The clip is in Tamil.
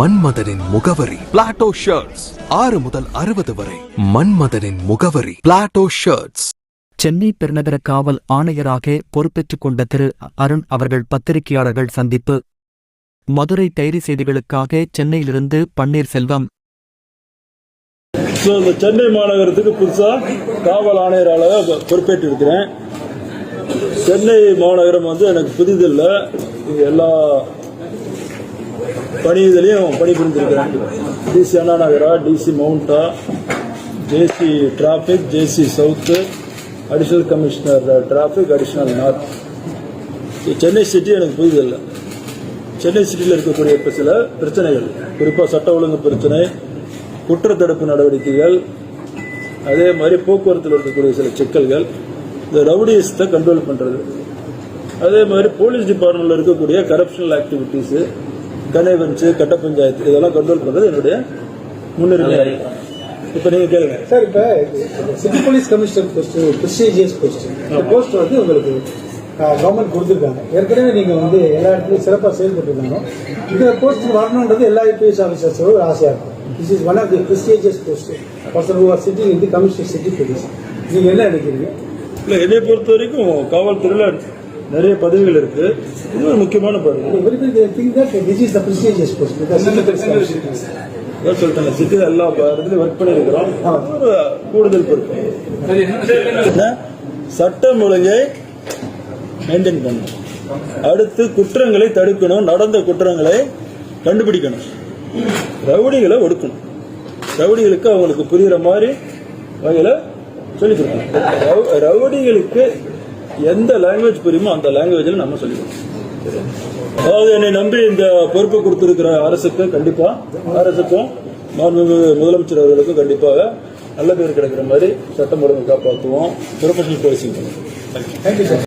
மன்மதனின் முகவரி. பிளாட்டோ ஷர்ட்ஸ் ஆறு முதல் அறுபது வரை. மன்மதனின் முகவரி. பிளாட்டோ ஷர்ட்ஸ் சென்னை பெருநகர காவல் ஆணையராக பொறுப்பேற்றுக் கொண்ட திரு அருண் அவர்கள் பத்திரிகையாளர்கள் சந்திப்பு. மதுரை டைரி செய்திகளுக்காக சென்னையிலிருந்து பன்னீர்செல்வம். ஸோ இந்த சென்னை மாநகரத்துக்கு புதுசாக காவல் ஆணையராக பொறுப்பேற்று இருக்கிறேன் சென்னை மாநகரம் வந்து எனக்கு புதிதில்லை. எல்லா பணி இதுலேயும் பணிபுரிந்திருக்கிறேன். டிசி அண்ணா நகரா DC மவுண்டா JC traffic JC south additional commissioner traffic additional north Chennai city எனக்கு புதிதில்லை சென்னை சிட்டியில் இருக்கக்கூடிய சில பிரச்சனைகள். குறிப்பாக சட்ட ஒழுங்கு பிரச்சனை குற்றத்தடுப்பு நடவடிக்கைகள் அதே மாதிரி போக்குவரத்தில் இருக்கக்கூடிய சில சிக்கல்கள் இந்த ரவுடியஸ்த்தை கண்ட்ரோல் பண்ணுறது அதே மாதிரி போலீஸ் டிபார்ட்மெண்ட்டில் இருக்கக்கூடிய கரப்ஷனல் ஆக்டிவிட்டீஸு கனைவன்ஸு கட்ட பஞ்சாயத்து இதெல்லாம் கண்ட்ரோல் பண்ணுறது என்னுடைய முன்னுரிமை. இப்போ நீங்கள் கேளுங்க. சார் இப்ப city police commissioner post prestigious post இந்த போஸ்ட் வந்து உங்களுக்கு கவர்மெண்ட் கொடுத்துருக்காங்க. ஏற்கனவே நீங்க வந்து எல்லா இடத்துலயும் சிறப்பாக செயல்பட்டு இருந்தாலும் இந்த போஸ்ட் வரணுன்றது எல்லா ஐபிஎஸ் ஆஃபீஸர்ஸோட ஒரு ஆசையா இருக்கும். This is one of the prestigious post person who are sitting in the commissioner city police நீங்க என்ன நினைக்கிறீங்க? இல்லை என்னை பொறுத்த வரைக்கும் காவல்துறையில் நிறைய பதவிகள் இருக்கு. இது ஒரு முக்கியமான பதவி. சொல்லிட்டேன் சிட்டியில் எல்லா இடத்துலையும் ஒர்க் பண்ணியிருக்கிறோம். ஒரு கூடுதல் பொறுப்பு? சட்டம் ஒழுங்கை மெயின்டைன் பண்ணணும். அடுத்து குற்றங்களை தடுக்கணும் நடந்த குற்றங்களை கண்டுபிடிக்கணும். ரவுடிகளை ஒடுக்கணும். ரவுடிகளுக்கு அவங்களுக்கு புரியுற மாதிரி வகையில் சொல்லிக் கொடுக்கணும். ரவு- ரவுடிகளுக்கு எந்த லாங்குவேஜ் புரியுமோ அந்த லாங்குவேஜில் நம்ம சொல்லிக் அதாவது என்னை நம்பி இந்த பொறுப்பை கொடுத்திருக்கிற அரசுக்கு கண்டிப்பா அரசுக்கும் மாண்புமிகு முதலமைச்சர் அவர்களுக்கும் கண்டிப்பாக நல்ல பேர் கிடைக்கிற மாதிரி சட்டம் ஒழுங்கு காப்பாற்றுவோம். ப்ரொஃபஷனல் போலீசிங் பண்ணுவோம்